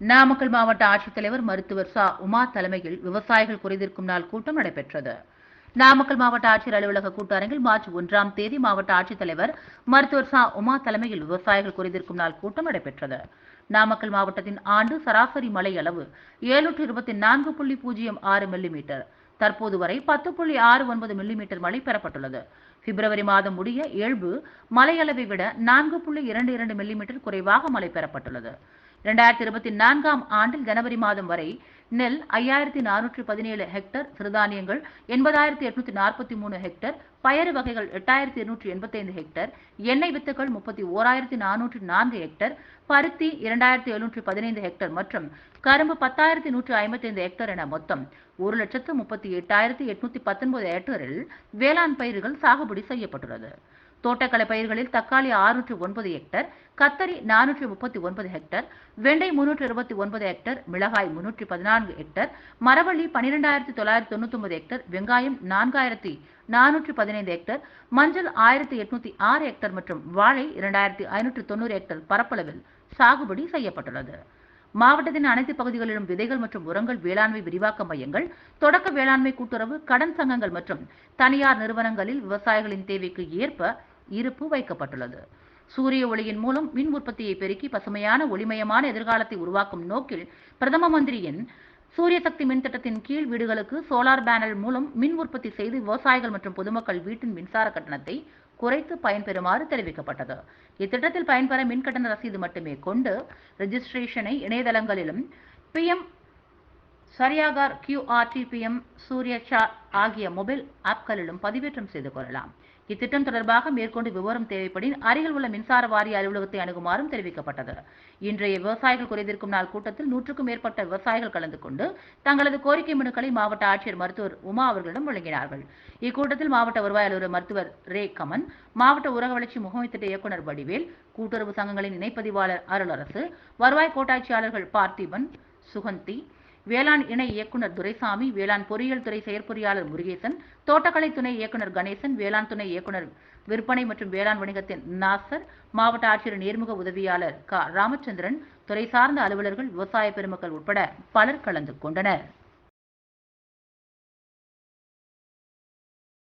நாமக்கல் மாவட்ட ஆட்சித்தலைவர் மருத்துவர் சா. உமா தலைமையில் விவசாயிகள் குறைதீர்க்கும் நாள் கூட்டம் நடைபெற்றது. நாமக்கல் மாவட்ட ஆட்சியர் அலுவலக கூட்டரங்கில் மார்ச் ஒன்றாம் தேதி மாவட்ட ஆட்சித்தலைவர் மருத்துவர் சா. உமா தலைமையில் விவசாயிகள் குறைதீர்க்கும் நாள் கூட்டம் நடைபெற்றது. நாமக்கல் மாவட்டத்தின் ஆண்டு சராசரி மழை அளவு ஏழுநூற்று இருபத்தி நான்கு புள்ளி பூஜ்ஜியம் ஆறு மில்லிமீட்டர். தற்போது வரை பத்து புள்ளி ஆறு ஒன்பது மில்லிமீட்டர் மழை பெறப்பட்டுள்ளது. பிப்ரவரி மாதம் முடிய இயல்பு மழை அளவை விட நான்கு புள்ளி இரண்டு இரண்டு மில்லிமீட்டர் குறைவாக மழை பெறப்பட்டுள்ளது. இரண்டாயிரத்தி இருபத்தி நான்காம் ஆண்டில் ஜனவரி மாதம் வரை நெல் ஐயாயிரத்தி நானூற்றி பதினேழு ஹெக்டர் சிறுதானியங்கள் எண்பதாயிரத்தி எட்நூத்தி நாற்பத்தி மூணு ஹெக்டர் பயறு வகைகள் எட்டாயிரத்தி இருநூற்றி எண்பத்தைந்து ஹெக்டர் எண்ணெய் வித்துக்கள் முப்பத்தி ஓராயிரத்தி நானூற்றி நான்கு ஹெக்டர் பருத்தி இரண்டாயிரத்தி எழுநூற்றி பதினைந்து ஹெக்டர் மற்றும் கரும்பு பத்தாயிரத்தி நூற்றி ஐம்பத்தைந்து ஹெக்டர் என மொத்தம் ஒரு லட்சத்து முப்பத்தி எட்டாயிரத்தி எட்நூத்தி பத்தொன்பது ஹெக்டரில் வேளாண் பயிர்கள் சாகுபடி செய்யப்பட்டுள்ளது. தோட்டக்கலை பயிர்களில் தக்காளி ஆறுநூற்று ஒன்பது ஹெக்டர் கத்தரி நானூற்றி முப்பத்தி ஒன்பது ஹெக்டர் வெண்டை முன்னூற்றி இருபத்தி ஒன்பது ஹெக்டர் மிளகாய் முன்னூற்றி பதினான்கு ஹெக்டர் மரவள்ளி பனிரெண்டாயிரத்தி தொள்ளாயிரத்தி தொண்ணூத்தி ஒன்பது ஹெக்டர் வெங்காயம் நான்காயிரத்தி நானூற்றி பதினைந்து ஹெக்டர் மஞ்சள் ஆயிரத்தி எட்நூத்தி ஆறு ஹெக்டர் மற்றும் வாழை இரண்டாயிரத்தி ஐநூற்றி தொண்ணூறு ஹெக்டர் பரப்பளவில் சாகுபடி செய்யப்பட்டுள்ளது. மாவட்டத்தின் அனைத்து பகுதிகளிலும் விதைகள் மற்றும் உரங்கள் வேளாண்மை விரிவாக்க மையங்கள் தொடக்க வேளாண்மை கூட்டுறவு கடன் சங்கங்கள் மற்றும் தனியார் நிறுவனங்களில் விவசாயிகளின் தேவைக்கு ஏற்ப இருப்பு வைக்கப்பட்டுள்ளது. சூரிய ஒளியின் மூலம் மின் உற்பத்தியை பெருக்கி பசுமையான ஒளிமயமான எதிர்காலத்தை உருவாக்கும் நோக்கில் பிரதம மந்திரியின் சூரிய சக்தி மின் திட்டத்தின் கீழ் வீடுகளுக்கு சோலார் பேனல் மூலம் மின் உற்பத்தி செய்து விவசாயிகள் மற்றும் பொதுமக்கள் வீட்டின் மின்சார கட்டணத்தை குறைத்து பயன்பெறுமாறு தெரிவிக்கப்பட்டது. இத்திட்டத்தில் பயன்பெற மின் கட்டண ரசீது மட்டுமே கொண்டு ரெஜிஸ்ட்ரேஷனை இணையதளங்களிலும் பிஎம் சரியாகார் கியூஆர்டி பிஎம் சூரிய ஆகிய மொபைல் ஆப்களிலும் பதிவேற்றம் செய்து கொள்ளலாம். இத்திட்டம் தொடர்பாக மேற்கொண்டு விவரம் தேவைப்படின் அருகில் உள்ள மின்சார வாரிய அலுவலகத்தை அணுகுமாறும் தெரிவிக்கப்பட்டது. இன்றைய விவசாயிகள் குறைதீர்க்கும் நாள் கூட்டத்தில் நூற்றுக்கும் மேற்பட்ட விவசாயிகள் கலந்து கொண்டு தங்களது கோரிக்கை மனுக்களை மாவட்ட ஆட்சியர் மருத்துவர் உமா அவர்களிடம் வழங்கினார்கள். இக்கூட்டத்தில் மாவட்ட வருவாய் அலுவலர் மருத்துவர் ரே கமன் மாவட்ட ஊரக வளர்ச்சி முகமை திட்ட இயக்குநர் வடிவேல் கூட்டுறவு சங்கங்களின் இணைப்பதிவாளர் அருளரசு வருவாய் கோட்டாட்சியாளர்கள் பார்த்திபன் சுகந்தி வேளாண் இணை இயக்குநர் துரைசாமி வேளாண் பொறியியல் துறை செயற்பொறியாளர் முருகேசன் தோட்டக்கலை துணை இயக்குநர் கணேசன் வேளாண் துணை இயக்குநர் விற்பனை மற்றும் வேளாண் வணிகத்தின் நாசர் மாவட்ட ஆட்சியர் நேர்முக உதவியாளர் க. ராமச்சந்திரன் துறை சார்ந்த அலுவலர்கள் விவசாய பெருமக்கள் உட்பட பலர் கலந்து கொண்டனர்.